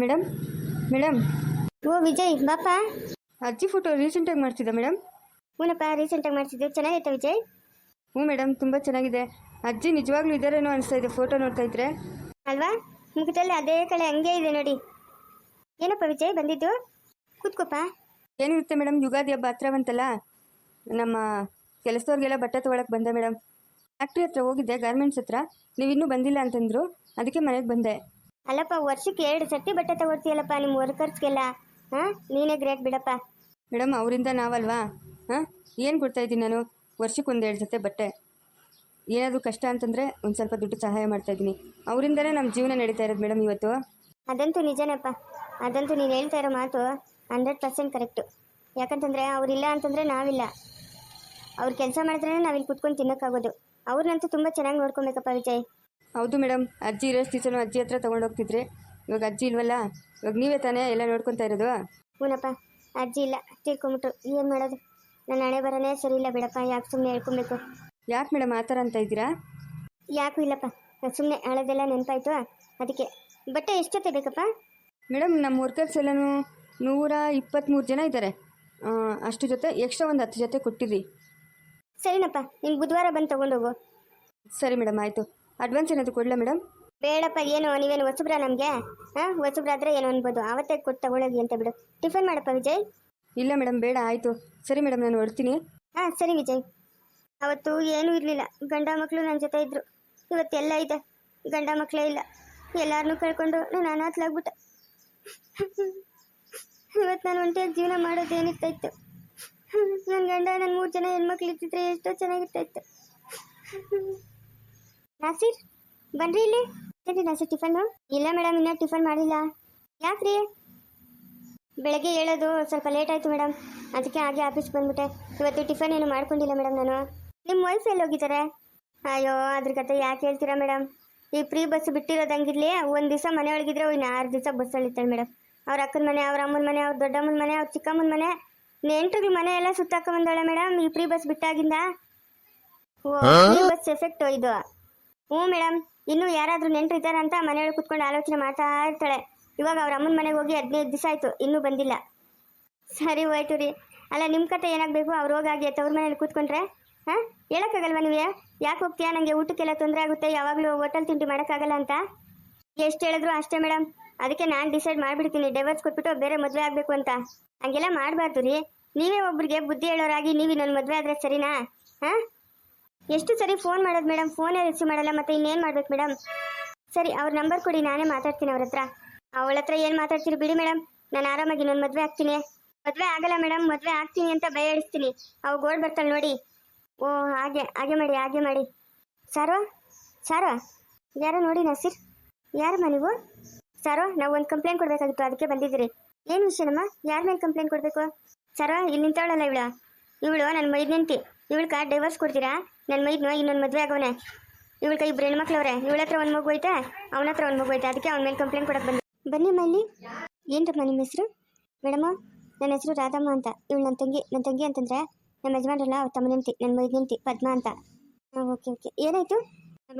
Madam madam. ಓ ವಿಜಯ್ ಬಾಪ. ಅಜ್ಜಿ photo ರೀಸೆಂಟಾಗಿ ಮಾಡ್ತಿದ್ದೆ ಮೇಡಮ್? ಹ್ಞೂನಪ್ಪ ರೀಸೆಂಟಾಗಿ ಮಾಡಿಸಿದ್ದು. ಚೆನ್ನಾಗೈತೆ ವಿಜಯ್? ಹ್ಞೂ ಮೇಡಮ್ ತುಂಬ ಚೆನ್ನಾಗಿದೆ. ಅಜ್ಜಿ ನಿಜವಾಗ್ಲೂ ಇದ್ದಾರೇನೋ ಅನಿಸ್ತಾ ಇದೆ ಫೋಟೋ ನೋಡ್ತಾ ಇದ್ರೆ. ಅಲ್ವಾ? ಮುಖದಲ್ಲಿ ಅದೇ ಕಳೆ ಹಂಗೆ ಇದೆ ನೋಡಿ. ಏನಪ್ಪ ವಿಜಯ್ ಬಂದಿದ್ದು? ಕೂತ್ಕೋಪ ಏನಿರುತ್ತೆ ಮೇಡಮ್ ಯುಗಾದಿ ಹಬ್ಬ ಹತ್ರ ಬಂತಲ್ಲ? ನಮ್ಮ ಕೆಲಸದವ್ರಿಗೆಲ್ಲ ಬಟ್ಟೆ ತೊಗೊಳಕ್ಕೆ ಬಂದೆ ಮೇಡಮ್. ಫ್ಯಾಕ್ಟ್ರಿ ಹತ್ರ ಹೋಗಿದ್ದೆ ಗಾರ್ಮೆಂಟ್ಸ್ ಹತ್ರ. ನೀವು ಇನ್ನೂ ಬಂದಿಲ್ಲ ಅಂತಂದರು. ಅದಕ್ಕೆ ಮನೆಗೆ ಬಂದೆ. ಅಲ್ಲಪ್ಪ ವರ್ಷಕ್ಕೆ ಎರಡು ಸತಿ ಬಟ್ಟೆ ತಗೊಡ್ತೀಯಲ್ಲಪ್ಪ ನಿಮ್ಮ ವರ್ಕರ್ಸ್ಗೆಲ್ಲ? ಹಾಂ? ನೀನೇ ಗ್ರೇಟ್ ಬಿಡಪ್ಪ. ಮೇಡಮ್ ಅವರಿಂದ ನಾವಲ್ವಾ? ಹಾಂ? ಏನು ಕೊಡ್ತಾ ಇದ್ದೀನಿ ನಾನು? ವರ್ಷಕ್ಕೆ ಒಂದೆರಡು ಜೊತೆ ಬಟ್ಟೆ. ಏನಾದರೂ ಕಷ್ಟ ಅಂತಂದರೆ ಒಂದು ಸ್ವಲ್ಪ ದುಡ್ಡು ಸಹಾಯ ಮಾಡ್ತಾ ಇದ್ದೀನಿ. ಅವರಿಂದಲೇ ನಮ್ಮ ಜೀವನ ನಡೀತಾ ಇರೋದು ಮೇಡಮ್ ಇವತ್ತು. ಅದಂತೂ ನಿಜನೇಪ್ಪ. ಅದಂತೂ ನೀನು ಹೇಳ್ತಾ ಇರೋ ಮಾತು ಹಂಡ್ರೆಡ್ ಪರ್ಸೆಂಟ್ ಕರೆಕ್ಟು. ಯಾಕಂತಂದರೆ ಅವರಿಲ್ಲ ಅಂತಂದರೆ ನಾವಿಲ್ಲ. ಅವ್ರು ಕೆಲಸ ಮಾಡಿದ್ರೆ ನಾವಿಲ್ಲಿ ಕುತ್ಕೊಂಡು ತಿನ್ನೋಕ್ಕಾಗೋದು. ಅವ್ರನ್ನಂತೂ ತುಂಬ ಚೆನ್ನಾಗಿ ನೋಡ್ಕೊಬೇಕಪ್ಪ ವಿಜಯ್. ಹೌದು ಮೇಡಮ್ ಅಜ್ಜಿ ಇರೋ ದಿವಸನೂ ಅಜ್ಜಿ ಹತ್ರ ತೊಗೊಂಡೋಗ್ತಿದ್ರಿ ಇವಾಗ ಅಜ್ಜಿ ಇಲ್ವಲ್ಲ? ಇವಾಗ ನೀವೇ ತಾನೇ ಎಲ್ಲ ನೋಡ್ಕೊತಾ ಇರೋದು? ಹೂನಪ್ಪ ಅಜ್ಜಿ ಇಲ್ಲ ತಿಳ್ಕೊಂಬಿಟ್ರು. ಏನು ಮಾಡೋದು? ನನ್ನ ಹಣೆ ಬರೋನೇ ಸರಿ ಇಲ್ಲ ಬಿಡಪ್ಪ ಯಾಕೆ ಸುಮ್ಮನೆ ಹೇಳ್ಕೊಬೇಕು? ಯಾಕೆ ಮೇಡಮ್ ಆ ಥರ ಅಂತ ಇದ್ದೀರಾ? ಯಾಕೂ ಇಲ್ಲಪ್ಪ ಸುಮ್ಮನೆ ಹಳದೆಲ್ಲ ನೆನಪಾಯ್ತು ಅದಕ್ಕೆ. ಬಟ್ಟೆ ಎಷ್ಟೊತ್ತೆ ಬೇಕಪ್ಪ? ಮೇಡಮ್ ನಮ್ಮ ವರ್ಕರ್ಸ್ ಎಲ್ಲನೂ ನೂರ ಇಪ್ಪತ್ತ್ಮೂರು ಜನ ಇದ್ದಾರೆ. ಅಷ್ಟು ಜೊತೆ ಎಕ್ಸ್ಟ್ರಾ ಒಂದು ಹತ್ತು ಜೊತೆ ಕೊಟ್ಟಿರಿ ಸರಿನಪ್ಪ ನೀನು ಬುಧವಾರ ಬಂದು ತೊಗೊಂಡೋಗು ಸರಿ ಮೇಡಮ್ ಆಯಿತು. ಅಡ್ವಾನ್ಸ್ ಏನಾದರೂ ಕೊಡಲಾ ಮೇಡಮ್ ಬೇಡಪ್ಪ ಏನು ನೀವೇನು ಹೊಸಬ್ರ ನಮಗೆ? ಹಾಂ ಹೊಸಬ್ರಾದ್ರೆ ಏನು ಅನ್ಬೋದು. ಆವತ್ತೇ ಕೊಟ್ಟು ತಗೊಳ್ಳೋಗಿ ಅಂತ ಬಿಡು. ಟಿಫನ್ ಮಾಡಪ್ಪ ವಿಜಯ್? ಇಲ್ಲ ಮೇಡಮ್ ಬೇಡ ಆಯಿತು. ಸರಿ ಮೇಡಮ್ ನಾನು ಹೊಡ್ತೀನಿ ಹಾಂ ಸರಿ ವಿಜಯ್. ಅವತ್ತು ಏನೂ ಇರಲಿಲ್ಲ. ಗಂಡ ಮಕ್ಕಳು ನನ್ನ ಜೊತೆ ಇದ್ದರು ಇವತ್ತೆಲ್ಲ ಇದೆ. ಗಂಡ ಮಕ್ಕಳೇ ಇಲ್ಲ. ಎಲ್ಲರನ್ನೂ ಕಳ್ಕೊಂಡು ನಾನು ಅನಾಥಲಾಗ್ಬಿಟ್ಟೆ. ಇವತ್ತು ನಾನು ಒಂಟಿಯಾಗಿ ಜೀವನ ಮಾಡೋದು ಇತ್ತು ನನ್ನ ಗಂಡ ನನ್ನ ಮೂರು ಜನ ಹೆಣ್ಮಕ್ಳು ಇದ್ದಿದ್ರೆ ಎಷ್ಟೋ ಚೆನ್ನಾಗಿರ್ತಾ ಇತ್ತು ನಾಸಿರ್ ಬನ್ರಿ ಇಲ್ಲಿ. ಏನ್ರಿ ನಾಸಿರ್ ಟಿಫನ್ ಇಲ್ಲ ಮೇಡಮ್ ಇನ್ನೂ ಟಿಫನ್ ಮಾಡಿಲ್ಲ. ಯಾಕ್ರಿ? ಬೆಳಗ್ಗೆ ಹೇಳೋದು ಸ್ವಲ್ಪ ಲೇಟ್ ಆಯಿತು ಮೇಡಮ್ ಅದಕ್ಕೆ ಹಾಗೆ ಆಫೀಸ್ಗೆ ಬಂದ್ಬಿಟ್ಟೆ. ಇವತ್ತು ಟಿಫನ್ ಏನು ಮಾಡ್ಕೊಂಡಿಲ್ಲ ಮೇಡಮ್ ನಾನು. ನಿಮ್ಮ ವೈಫ್ ಎಲ್ಲಿ ಹೋಗಿದ್ದಾರೆ ಅಯ್ಯೋ ಅದ್ರ ಕತೆ ಯಾಕೆ ಹೇಳ್ತೀರಾ ಮೇಡಮ್ ಈ ಫ್ರೀ ಬಸ್ ಬಿಟ್ಟಿರೋದಂಗಿರ್ಲಿ ಒಂದು ದಿವಸ ಮನೆ ಒಳಗಿದ್ರೆ ಇನ್ನು ಆರು ದಿವಸ ಬಸ್ಸಲ್ಲಿ ಇರ್ತಾಳೆ ಮೇಡಮ್ ಅವ್ರ ಅಕ್ಕನ ಮನೆ ಅವ್ರ ಅಮ್ಮನ ಮನೆ ಅವ್ರ ದೊಡ್ಡಮ್ಮನ ಮನೆ ಅವ್ರ ಚಿಕ್ಕಮ್ಮನ ಮನೆ. ನೆಂಟ್ರುಗಳ ಮನೆ ಎಲ್ಲ ಸುತ್ತಾಕ ಬಂದಾಳೆ ಮೇಡಮ್ ಈ ಫ್ರೀ ಬಸ್ ಬಿಟ್ಟಾಗಿಂದ. ಓ ಫ್ರೀ ಬಸ್ ಎಫೆಕ್ಟ್ ಇದು. ಹ್ಞೂ ಮೇಡಮ್, ಇನ್ನೂ ಯಾರಾದರೂ ನೆಂಟರು ಇದ್ದಾರೆ ಅಂತ ಮನೆಯೊಳಗೆ ಕುತ್ಕೊಂಡು ಆಲೋಚನೆ ಮಾಡ್ತಾ ಇರ್ತಾಳೆ. ಇವಾಗ ಅವ್ರ ಅಮ್ಮನ ಮನೆಗೆ ಹೋಗಿ ಹದಿನೈದು ದಿವಸ ಆಯಿತು, ಇನ್ನೂ ಬಂದಿಲ್ಲ. ಸರಿ ಹೋಯ್ತು ರೀ. ಅಲ್ಲ ನಿಮ್ಮ ಕತೆ ಏನಾಗಬೇಕು? ಅವ್ರು ಹೋಗಾಗಿ ತವ್ರ ಮನೇಲಿ ಕೂತ್ಕೊಂಡ್ರೆ? ಹಾಂ? ಹೇಳೋಕ್ಕಾಗಲ್ವ ನೀವು? ಯಾಕೆ ಹೋಗ್ತೀಯಾ? ನನಗೆ ಊಟಕ್ಕೆಲ್ಲ ತೊಂದರೆ ಆಗುತ್ತೆ, ಯಾವಾಗಲೂ ಹೋಟೆಲ್ ತಿಂಡಿ ಮಾಡೋಕ್ಕಾಗಲ್ಲ ಅಂತ. ಎಷ್ಟು ಹೇಳಿದ್ರು ಅಷ್ಟೇ ಮೇಡಮ್. ಅದಕ್ಕೆ ನಾನು ಡಿಸೈಡ್ ಮಾಡಿಬಿಡ್ತೀನಿ ಡೈವರ್ಸ್ ಕೊಟ್ಬಿಟ್ಟು ಬೇರೆ ಮದುವೆ ಆಗಬೇಕು ಅಂತ. ಹಂಗೆಲ್ಲ ಮಾಡಬಾರ್ದು ರೀ. ನೀವೇ ಒಬ್ರಿಗೆ ಬುದ್ಧಿ ಹೇಳೋರಾಗಿ ನೀವು ನನ್ನ ಮದುವೆ ಆದರೆ ಸರಿನಾ? ಹಾಂ? ಎಷ್ಟು ಸರಿ ಫೋನ್ ಮಾಡೋದು ಮೇಡಮ್ ಫೋನೇ ರಿಸೀವ್ ಮಾಡಲ್ಲ ಮತ್ತೆ ಇನ್ನೇನು ಮಾಡ್ಬೇಕು ಮೇಡಮ್ ಸರಿ, ಅವ್ರ ನಂಬರ್ ಕೊಡಿ, ನಾನೇ ಮಾತಾಡ್ತೀನಿ ಅವ್ರ ಹತ್ರ. ಅವಳ ಹತ್ರ ಏನು ಮಾತಾಡ್ತೀರಿ ಬಿಡಿ ಮೇಡಮ್ ನಾನು ಆರಾಮಾಗಿ ಇನ್ನೊಂದು ಮದುವೆ ಆಗ್ತೀನಿ. ಮದುವೆ ಆಗಲ್ಲ ಮೇಡಮ್ ಮದುವೆ ಆಗ್ತೀನಿ ಅಂತ ಭಯ ಇಡಿಸ್ತೀನಿ ಅವಾಗ ಓಡ್ ಬರ್ತಾಳೆ ನೋಡಿ. ಓ, ಹಾಗೆ ಹಾಗೆ ಮಾಡಿ ಹಾಗೆ ಮಾಡಿ. ಸಾರೋ ಸಾರೋ ಯಾರೋ ನೋಡಿ ನಸೀರ್. ಯಾರಮ್ಮ ನೀವು? ಸಾರೋ ನಾವು ಒಂದು ಕಂಪ್ಲೇಂಟ್ ಕೊಡಬೇಕಾಗಿತ್ತು, ಅದಕ್ಕೆ ಬಂದಿದ್ದೀರಿ. ಏನು ವಿಷಯನಮ್ಮ? ಯಾರ ಮೇಲೆ ಕಂಪ್ಲೇಂಟ್ ಕೊಡಬೇಕು? ಸಾರೋ ಇಲ್ಲಿ ನಿಂತವಳಲ್ಲ ಇವಳು? ಇವಳು ನನ್ನ ಮೈದಂತಿ ಇವಳು ಕಾರ್ ಡೈವರ್ಸ್ ಕೊಡ್ತೀರಾ? ನನ್ನ ಮೈದ್ನ ಇನ್ನೊಂದು ಮದುವೆ ಆಗೋನೆ. ಕೈ ಇಬ್ಬರು ಹೆಣ್ಮಕ್ಳವ್ರೆ. ಇವಳ ಹತ್ರ ಒಂದು ಮಗು ಐತೆ ಅವನ ಹತ್ರ ಒಂದು ಮಗು ಐತೆ ಅದಕ್ಕೆ ಅವನ ಮೇಲೆ ಕಂಪ್ಲೇಂಟ್ ಕೊಡಕ್ಕೆ ಬಂದೆ. ಬನ್ನಿ ಮಲ್ಲಿ ಏನ್ರಮ್ಮ ನಿಮ್ಮ ಹೆಸರು? ಮೇಡಮ ನನ್ನ ಹೆಸರು ರಾಧಮ್ಮ ಅಂತ. ಇವಳು ನನ್ನ ತಂಗಿ ನನ್ನ ತಂಗಿ ಅಂತಂದ್ರೆ ನಮ್ಮ ಯಜಮಾನ್ರಲ್ಲ, ಅವ್ರ ತಮ್ಮನಂತಿ ನನ್ನ ಮೈದ್ನಂತಿ ಪದ್ಮ ಅಂತ. ಹಾಂ, ಓಕೆ ಓಕೆ. ಏನಾಯ್ತು?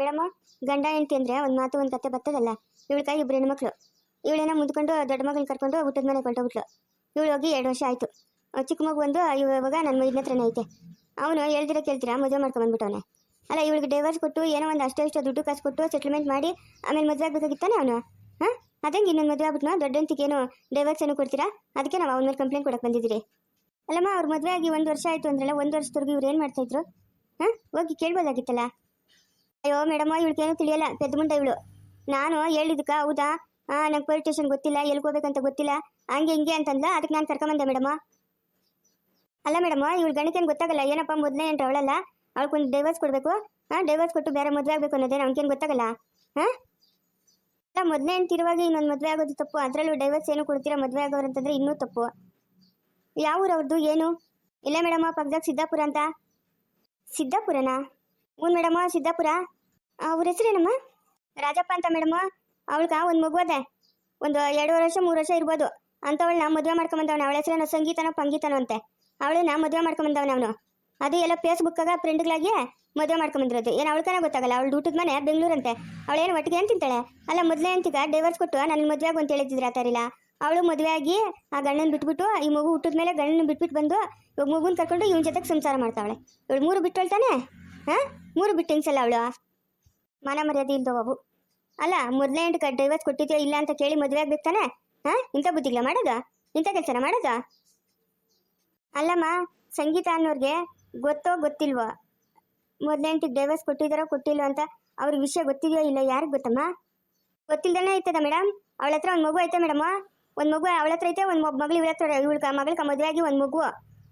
ಮೇಡಮ್ಮ ಗಂಡ ಹೆಂಡತಿ ಅಂದರೆ ಒಂದು ಮಾತು, ಒಂದು ಕತೆ ಬರ್ತದಲ್ಲ? ಇವಳ ಕೈ ಇಬ್ಬರು ಹೆಣ್ಮಕ್ಳು. ಇವಳೇನ ಮುಂದ್ಕೊಂಡು ದೊಡ್ಡ ಮಗಳನ್ನ ಕರ್ಕೊಂಡು ಊಟದ ಮನೆಗೆ ಕೊಟ್ಟೋಗ್ಬಿಟ್ಲು ಇವಳು ಹೋಗಿ ಎರಡು ವರ್ಷ ಆಯಿತು. ಚಿಕ್ಕ ಮಗು ಒಂದು ಇವಾಗ ನನ್ನ ಮೈದ್ನ ಹತ್ರನೇ ಐತೆ. ಅವನು ಹೇಳ್ದಿರ ಕೇಳ್ತೀರಾ? ಮದುವೆ ಮಾಡ್ಕೊಂಡ್ಬಂದ್ಬಿಟ್ಟವನೆ ಅಲ್ಲ, ಇವಳಿಗೆ ಡೈವರ್ಸ್ ಕೊಟ್ಟು, ಏನೋ ಒಂದು ಅಷ್ಟೋ ಇಷ್ಟೋ ದುಡ್ಡು ಕಾಸು ಕೊಟ್ಟು ಸೆಟ್ಲ್ಮೆಂಟ್ ಮಾಡಿ, ಆಮೇಲೆ ಮದುವೆ ಆಗಬೇಕಾಗಿತ್ತಾನೆ ಅವನು? ಹಾಂ? ಅದಂಗೆ ಇನ್ನೊಂದು ಮದುವೆ ಆಗ್ಬಿಟ್ನಾ? ದೊಡ್ಡಂತಿಗೆ ಏನು ಡೈವರ್ಸ್ ಏನು ಕೊಡ್ತೀರಾ? ಅದಕ್ಕೆ ನಾವು ಅವನ ಮೇಲೆ ಕಂಪ್ಲೇಂಟ್ ಕೊಡಕ್ಕೆ ಬಂದಿದ್ದೀರಿ. ಅಲ್ಲಮ್ಮ, ಅವ್ರ ಮದುವೆ ಆಗಿ ಒಂದು ವರ್ಷ ಆಯಿತು ಅಂದ್ರಲ್ಲ, ಒಂದು ವರ್ಷದವರೆಗೂ ಇವ್ರು ಏನು ಮಾಡ್ತಾಯಿದ್ರು ಹಾಂ? ಹೋಗಿ ಕೇಳ್ಬೋದಾಗಿತ್ತಲ್ಲ? ಅಯ್ಯೋ ಮೇಡಮ, ಇವಳಿಗೇನು ತಿಳಿಯಲ್ಲ, ಪೆದ್ದ ಮುಂಡ ಇವಳು. ನಾನು ಹೇಳಿದಕ್ಕ ಹೌದಾ? ಹಾಂ ನಂಗೆ ಪೊಲೀಸ್ ಸ್ಟೇಷನ್ ಗೊತ್ತಿಲ್ಲ ಎಲ್ಲಿ ಹೋಗ್ಬೇಕಂತ ಗೊತ್ತಿಲ್ಲ, ಹಂಗೆ ಹಿಂಗೆ ಅಂತಂದ ಅದಕ್ಕೆ ನಾನು ಕರ್ಕೊಂಬಂದೆ ಮೇಡಮ. ಅಲ್ಲ ಮೇಡಮ್, ಇವಳು ಏನು ಗೊತ್ತಾಗಲ್ಲ? ಏನಪ್ಪ ಮೊದಲೇ ಏನು ಅವಳಲ್ಲ? ಒಂದು ಡೈವರ್ಸ್ ಕೊಡಬೇಕು. ಹಾಂ ಡೈವರ್ಸ್ ಕೊಟ್ಟು ಬೇರೆ ಮದುವೆ ಆಗಬೇಕು ಅನ್ನೋದೇನು ಅವ್ನಿಗೇನು ಗೊತ್ತಾಗಲ್ಲ? ಹಾಂ? ಅಲ್ಲ, ಮೊದಲೇ ತಿರುವಾಗಿ ಇನ್ನೊಂದು ಮದುವೆ ಆಗೋದು ತಪ್ಪು. ಅದರಲ್ಲೂ ಡೈವರ್ಸ್ ಏನು ಕೊಡ್ತೀರಾ ಮದುವೆ ಆಗೋರು ಅಂತಂದ್ರೆ ಇನ್ನೂ ತಪ್ಪು. ಯಾವ ಊರು ಅವ್ರದ್ದು ಏನು? ಇಲ್ಲ ಮೇಡಮ್ ಪಕ್ಕದಾಗ ಸಿದ್ದಾಪುರ ಅಂತ. ಸಿದ್ದಾಪುರನಾ? ಹ್ಞೂ ಮೇಡಮ್ ಸಿದ್ದಾಪುರ. ಅವ್ರ ಹೆಸರೇನಮ್ಮ? ರಾಜಪ್ಪ ಅಂತ ಮೇಡಮ್. ಅವಳಕ ಒಂದು ಮಗು ಅದೇ. ಒಂದು ಎರಡೂವರೆ ವರ್ಷ, ಮೂರು ವರ್ಷ ಇರ್ಬೋದು. ಅಂಥವಳನ್ನ ಮದುವೆ ಮಾಡ್ಕೊಂಬಂದವನ. ಅವಳ ಹೆಸರೇನೋ ಸಂಗೀತನೋ, ಪಂಗೀತನೋ ಅಂತೆ. ಅವಳನ್ನ ಮದುವೆ ಮಾಡ್ಕೊಂಬಂದವನ ಅವನು. ಅದು ಎಲ್ಲ ಫೇಸ್ಬುಕ್ಕಾಗ ಫ್ರೆಂಡ್ಗಳಾಗಿ ಮದುವೆ ಮಾಡ್ಕೊಂಬಂದಿರೋದು ಏನು ಅವಳ್ಕನ ಗೊತ್ತಾಗಲ್ಲ, ಅವಳು ಊಟದ ಮನೆ ಬೆಂಗಳೂರಂತೆ. ಅವಳೇನು ಒಟ್ಟಿಗೆ ಅಂತಾಳೆ ಅಲ್ಲ, ಮೊದಲೇ ಅಂತೀಗ ಡೈವರ್ಸ್ ಕೊಟ್ಟು ನನ್ನ ಮದುವೆ ಅಂತ ಥರ ಇಲ್ಲ ಅವಳು ಮದುವೆ ಆಗಿ ಆ ಗಂಡನ ಬಿಟ್ಬಿಟ್ಟು ಈ ಮಗು ಹುಟ್ಟಿದ ಮೇಲೆ ಗಂಡನ ಬಿಟ್ಬಿಟ್ಟು ಬಂದು ಇವಾಗ ಮಗುನ ಕರ್ಕೊಂಡು ಇವನ ಜೊತೆಗೆ ಸಂಸಾರ ಮಾಡ್ತಾವಳೆ. ಇವಳು ಮೂರು ಬಿಟ್ಟು ಹೇಳ್ತಾನೆ ಹಾಂ? ಮೂರು ಬಿಟ್ಟು ಹೆಂಗ್ಸಲ್ಲ ಅವಳು? ಮಾನ ಮರ್ಯಾದೆ ಇಲ್ದವು ಅಲ್ಲ, ಮೊದಲೇ ಎಂಟು ಡೈವರ್ಸ್ ಕೊಟ್ಟಿದ್ಯೋ ಇಲ್ಲ ಅಂತ ಕೇಳಿ ಮದುವೆ ಆಗ್ಬೇಕು ತಾನೆ? ಹಾಂ? ಇಂಥ ಬುದ್ಧಿಗಳ ಮಾಡೋದ ಇಂಥ ಕೆಲಸನ ಮಾಡೋದ ಅಲ್ಲಮ್ಮ, ಸಂಗೀತ ಅನ್ನೋರಿಗೆ ಗೊತ್ತೋ ಗೊತ್ತಿಲ್ವೋ? ಮೊದಲೇ ಎಂಟಿಗೆ ಡೈವರ್ಸ್ ಕೊಟ್ಟಿದ್ದಾರೋ ಕೊಟ್ಟಿಲ್ವೋ ಅಂತ ಅವ್ರ ವಿಷಯ ಗೊತ್ತಿದೆಯೋ ಇಲ್ಲ ಯಾರಿಗೆ ಗೊತ್ತಮ್ಮ? ಗೊತ್ತಿಲ್ಲದೇ ಐತದ ಮೇಡಮ್ ಅವಳ ಹತ್ರ ಒಂದು ಮಗು ಐತೆ ಮೇಡಮ್ ಒಂದು ಮಗು ಅವಳ ಹತ್ರ ಐತೆ, ಒಂದು ಮಗಳು ಇವಳ ಹತ್ರ ಇವಳ ಮಗಳ ಮದುವೆ ಆಗಿ ಒಂದು ಮಗು.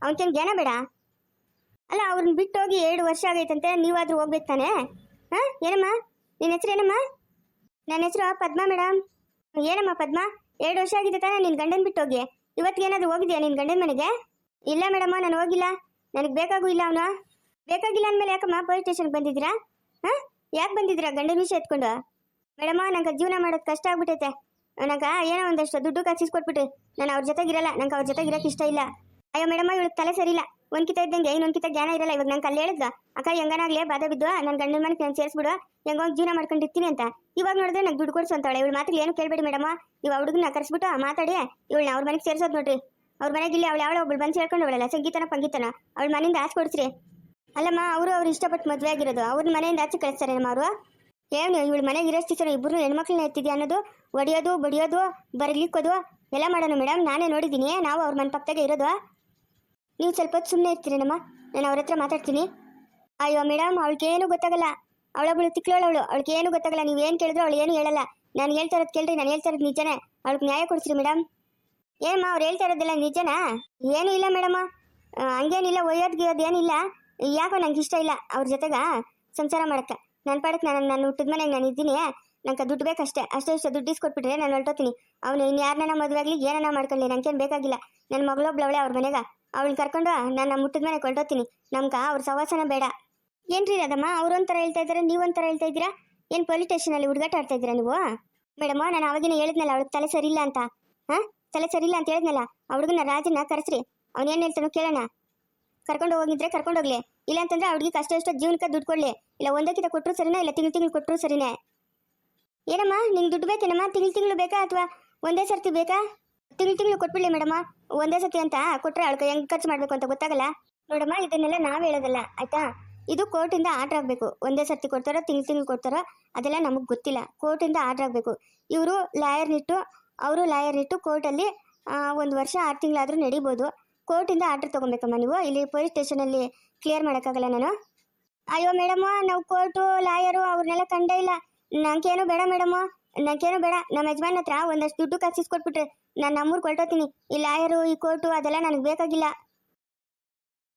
ಅವನ್ಕೇನು ಜ್ಞಾನ ಬೇಡ? ಅಲ್ಲ ಅವ್ರನ್ನ ಬಿಟ್ಟು ಹೋಗಿ ಎರಡು ವರ್ಷ ಆಗೈತಂತೆ, ನೀವಾದರೂ ಹೋಗ್ಬೇಕು ತಾನೆ? ಹಾಂ? ಏನಮ್ಮ? ನಿನ್ನ ಹೆಸರು ಏನಮ್ಮ? ನನ್ನ ಹೆಸರು ಪದ್ಮ ಮೇಡಮ್ ಏನಮ್ಮ ಪದ್ಮ? ಎರಡು ವರ್ಷ ಆಗಿದೆ ತಾನೆ ನಿನ್ನ ಗಂಡನ ಬಿಟ್ಟು ಹೋಗಿ ಇವತ್ತಿಗೆ ಏನಾದರೂ ಹೋಗಿದ್ಯಾ ನಿನ್ನ ಗಂಡನ ಮನೆಗೆ? ಇಲ್ಲ ಮೇಡಮ್ಮ, ನಾನು ಹೋಗಿಲ್ಲ. ನನಗೆ ಬೇಕಾಗೂ ಇಲ್ಲ ಅವನು. ಬೇಕಾಗಿಲ್ಲ ಅಂದಮೇಲೆ ಯಾಕಮ್ಮ ಪೊಲೀಸ್ ಸ್ಟೇಷನ್ಗೆ ಬಂದಿದ್ದೀರಾ? ಹಾಂ? ಯಾಕೆ ಬಂದಿದ್ದೀರಾ ಗಂಡನ ವಿಷಯ ಎತ್ಕೊಂಡು? ಮೇಡಮ್ಮ, ನಂಗೆ ಜೀವನ ಮಾಡೋದು ಕಷ್ಟ ಆಗ್ಬಿಟ್ಟೈತೆ ನನಗೆ ಏನೋ ಒಂದಷ್ಟು ದುಡ್ಡು ಕಾಸಿಸ್ಕೊಟ್ಬಿಟ್ರಿ ನಾನು ಅವ್ರ ಜೊತೆಗಿರಲ್ಲ, ನಂಗೆ ಅವ್ರ ಜೊತೆಗೆ ಇರಕ್ಕೆ ಇಷ್ಟ ಇಲ್ಲ. ಅಯ್ಯೋ ಮೇಡಮ್ಮ ಇವಳಿಗೆ ತಲೆ ಸರಿಯಿಲ್ಲ. ಒಂದ್ಕಿತ ಇದ್ದಂಗೆ ಇನ್ನೊಂದ್ಕಿತ ಜ್ಞಾನ ಇರಲ್ಲ, ಇವಾಗ ನಂಗೆ ಅಲ್ಲಿ ಹೇಳಿದ್ದ ಅಕ್ಕ ಹೆಂಗನಾಗ್ಲೇ, ಬಾಧ ಬಿದ್ದು ನನ್ನ ಗಂಡನ ಮನೆಗೆ ನಾನು ಸೇರಿಸ್ಬಿಡು ಹೆಂಗೋಗಿ ಜೀವನ ಮಾಡ್ಕೊಂಡಿರ್ತೀನಿ ಅಂತ. ಇವಾಗ ನೋಡಿದ್ರೆ ನಂಗೆ ದುಡ್ಡು ಕೊಡ್ಸು ಅಂತಾಳೆ ಇವಳು ಮಾತ್ರ ಏನು ಕೇಳಬೇಡಿ ಮೇಡಮ್ಮ. ಇವ್ ಹುಡುಗನ ಕರೆಸ್ಬಿಟ್ಟು ಮಾತಾಡಿ, ಇವಳನ್ನ ಅವ್ರ ಮನೆಗೆ ಸೇರ್ಸೋದು ನೋಡ್ರಿ. ಅವ್ರ ಮನೆಗೆ ಇಲ್ಲಿ ಅವಳು ಯಾವಳ ಒಬ್ಬಳು ಬಂದು ಸೇರ್ಕೊಂಡು ಅವಳಲ್ಲ, ಸಂಗೀತನ ಪಂಗೀತನ, ಅವಳ ಮನೆಯಿಂದ ಆಚೆ ಕೊಡ್ಸ್ರಿ. ಅಲ್ಲಮ್ಮ, ಅವರು ಅವ್ರು ಇಷ್ಟಪಟ್ಟು ಮದುವೆ ಆಗಿರೋದು, ಅವ್ರ ಮನೆಯಿಂದ ಆಚೆ ಕಳಿಸ್ತಾರೆ ನಮ್ಮ ಅವರು. ಏನು ಇವಳು ಮನೆಗೆ ಇರೋಷ್ಟು ಸಲ ಇಬ್ಬರು ಹೆಣ್ಮಕ್ಳನ್ನ ಎತ್ತಿದ್ಯಾ ಅನ್ನೋದು, ಒಡೆಯೋದು, ಬಡಿಯೋದು, ಬರಲಿಕ್ಕೋದು, ಎಲ್ಲ ಮಾಡೋಣ ಮೇಡಮ್ ನಾನೇ ನೋಡಿದ್ದೀನಿ, ನಾವು ಅವ್ರ ಮನೆ ಪಕ್ಕದಾಗೆ ಇರೋದು. ನೀವು ಸ್ವಲ್ಪ ಹೊತ್ತು ಸುಮ್ಮನೆ ಇರ್ತೀರೇನಮ್ಮ ನಾನು ಅವ್ರ ಹತ್ರ ಮಾತಾಡ್ತೀನಿ. ಅಯ್ಯೋ ಮೇಡಮ್ ಅವಳಿಗೇನು ಗೊತ್ತಾಗಲ್ಲ. ಅವಳೊಬ್ಳು ಅವಳು ಅವಳಿಗೆ ಏನು ಗೊತ್ತಾಗಲ್ಲ, ನೀವು ಏನು ಕೇಳಿದ್ರು ಅವಳು ಏನು ಹೇಳಲ್ಲ. ನಾನು ಹೇಳ್ತಾ ಇರೋದು ಕೇಳ್ರಿ, ನಾನು ಹೇಳ್ತಾ ಇರೋದು ನಿಜನೇ, ಅವಳಿಗೆ ನ್ಯಾಯ ಕೊಡ್ಸ್ರಿ ಮೇಡಮ್ ಏನಮ್ಮ ಅವ್ರು ಹೇಳ್ತಾ ಇರೋದಿಲ್ಲ, ನಿಜನಾ? ಏನೂ ಇಲ್ಲ ಮೇಡಮ್ಮ ಹಂಗೇನಿಲ್ಲ, ಒಯ್ಯೋದು ಗಿಯೋದು ಏನಿಲ್ಲ. ಯಾಕೋ ನಂಗೆ ಇಷ್ಟ ಇಲ್ಲ ಅವ್ರ ಜೊತೆಗೆ ಸಂಸಾರ ಮಾಡೋಕ್ಕೆ. ನನ್ನ ಪಾಡಕ್ಕೆ ನಾನು ನಾನು ಹುಟ್ಟಿದ ಮನೆಗೆ ನಾನು ಇದ್ದೀನಿ. ನಂಗೆ ದುಡ್ಡು ಬೇಕಷ್ಟೇ. ಅಷ್ಟೇ ಇಷ್ಟ ದುಡ್ಡು ಇಸ್ಕೊಟ್ಬಿಟ್ರೆ ನಾನು ಹೊರಟೋತೀನಿ. ಅವನು ಇನ್ನು ಯಾರನ್ನ ಮದುವೆ ಆಗಲಿ ಏನನ್ನ ಮಾಡ್ಕೊಳ್ಳಿ ನಂಗೇನು ಬೇಕಾಗಿಲ್ಲ. ನನ್ನ ಮಗಳೊಬ್ಳವಳೆ ಅವ್ರ ಮನೆಗೆ. ಅವಳನ್ನ ಕರ್ಕೊಂಡು ನಾನು ನಮ್ಮ ಹುಟ್ಟಿದ ಮನೆಗೆ ಹೊರಟೋತೀನಿ. ನಮ್ಗೆ ಅವ್ರ ಸವಾಸನ ಬೇಡ. ಏನ್ರಿ ಅದಮ್ಮ ಅವ್ರೊಂಥರ ಹೇಳ್ತಾ ಇದ್ದಾರೆ ನೀವೊಂಥರ ಹೇಳ್ತಾ ಇದ್ದೀರಾ? ಏನು ಪೊಲೀಸ್ ಸ್ಟೇಷನಲ್ಲಿ ಹುಡುಗಾಟ ಆಡ್ತಾ ಇದ್ದೀರಾ ನೀವು? ಮೇಡಮ್ಮ ನಾನು ಅವಾಗಿನ ಹೇಳಿದ್ನಲ್ಲ, ಅವ್ಳಿಗೆ ತಲೆ ಸರಿ ಇಲ್ಲ ಅಂತ. ಹಾಂ? ತಲೆ ಸರಿ ಇಲ್ಲ ಅಂತ ಹೇಳಿದ್ನಲ್ಲ, ಆ ಹುಡುಗನ ರಾಜನ ಕರೆಸ್ರಿ. ಅವ್ನು ಏನು ಹೇಳ್ತಾನೋ ಕೇಳೋಣ. ಕರ್ಕೊಂಡು ಹೋಗಿದ್ರೆ ಕರ್ಕೊಂಡು ಹೋಗ್ಲಿ. ಇಲ್ಲ ಅಂತಂದ್ರೆ ಅವ್ರಿಗೆ ಕಷ್ಟ ಎಷ್ಟೋ ಜೀವನಕ್ಕೆ ದುಡ್ಡು ಕೊಡ್ಲಿ. ಇಲ್ಲ ಒಂದಕ್ಕಿಂತ ಕೊಟ್ಟರು ಸರಿನಾ, ಇಲ್ಲ ತಿಂಗಳು ತಿಂಗಳು ಕೊಟ್ಟರು ಸರಿನೇ? ಏನಮ್ಮ, ನಿಂಗೆ ದುಡ್ಡು ಬೇಕೇನಮ್ಮ? ತಿಂಗಳು ತಿಂಗಳು ಬೇಕಾ ಅಥವಾ ಒಂದೇ ಸರ್ತಿ ಬೇಕಾ? ತಿಂಗಳು ತಿಂಗಳು ಕೊಟ್ಬಿಡ್ಲಿ ಮೇಡಮ್ಮ ಒಂದೇ ಸರ್ತಿ ಅಂತ ಕೊಟ್ಟರೆ ಅವಳಿಗೆ ಹೆಂಗೆ ಖರ್ಚು ಮಾಡಬೇಕು ಅಂತ ಗೊತ್ತಾಗಲ್ಲ. ನೋಡಮ್ಮ, ಇದನ್ನೆಲ್ಲ ನಾವು ಹೇಳೋದಲ್ಲ, ಆಯ್ತಾ? ಇದು ಕೋರ್ಟಿಂದ ಆರ್ಡ್ರ್ ಆಗಬೇಕು. ಒಂದೇ ಸರ್ತಿ ಕೊಡ್ತಾರೋ, ತಿಂಗಳು ತಿಂಗಳು ಕೊಡ್ತಾರೋ, ಅದೆಲ್ಲ ನಮಗೆ ಗೊತ್ತಿಲ್ಲ. ಕೋರ್ಟಿಂದ ಆರ್ಡ್ರ್ ಆಗಬೇಕು. ಇವರು ಲಾಯರ್ನಿಟ್ಟು ಅವರು ಲಾಯರ್ ಇಟ್ಟು ಕೋರ್ಟಲ್ಲಿ ಒಂದು ವರ್ಷ ಆರು ತಿಂಗಳಾದರೂ ನಡಿಬೋದು. ಕೋರ್ಟಿಂದ ಆರ್ಡ್ರ್ ತೊಗೊಬೇಕಮ್ಮ ನೀವು? ಇಲ್ಲಿ ಪೊಲೀಸ್ ಸ್ಟೇಷನಲ್ಲಿ ಕ್ಲಿಯರ್ ಮಾಡೋಕ್ಕಾಗಲ್ಲ ನಾನು. ಅಯ್ಯೋ ಮೇಡಮ್ಮ ನಾವು ಕೋರ್ಟು, ಲಾಯರು ಅವ್ರನ್ನೆಲ್ಲ ಕಂಡೇ ಇಲ್ಲ. ನಂಗೇನು ಬೇಡ ಮೇಡಮ್ಮ ನಂಗೇನು ಬೇಡ. ನಮ್ಮ ಯಜಮಾನ್ ಹತ್ರ ಒಂದಷ್ಟು ದುಡ್ಡು ಕಾಸಿಸ್ಕೊಟ್ಬಿಟ್ರೆ ನಾನು ನಮ್ಮೂರು ಕೊಟ್ಟೋತೀನಿ ಈ ಲಾಯರು, ಈ ಕೋರ್ಟು ಅದೆಲ್ಲ ನನಗೆ ಬೇಕಾಗಿಲ್ಲ.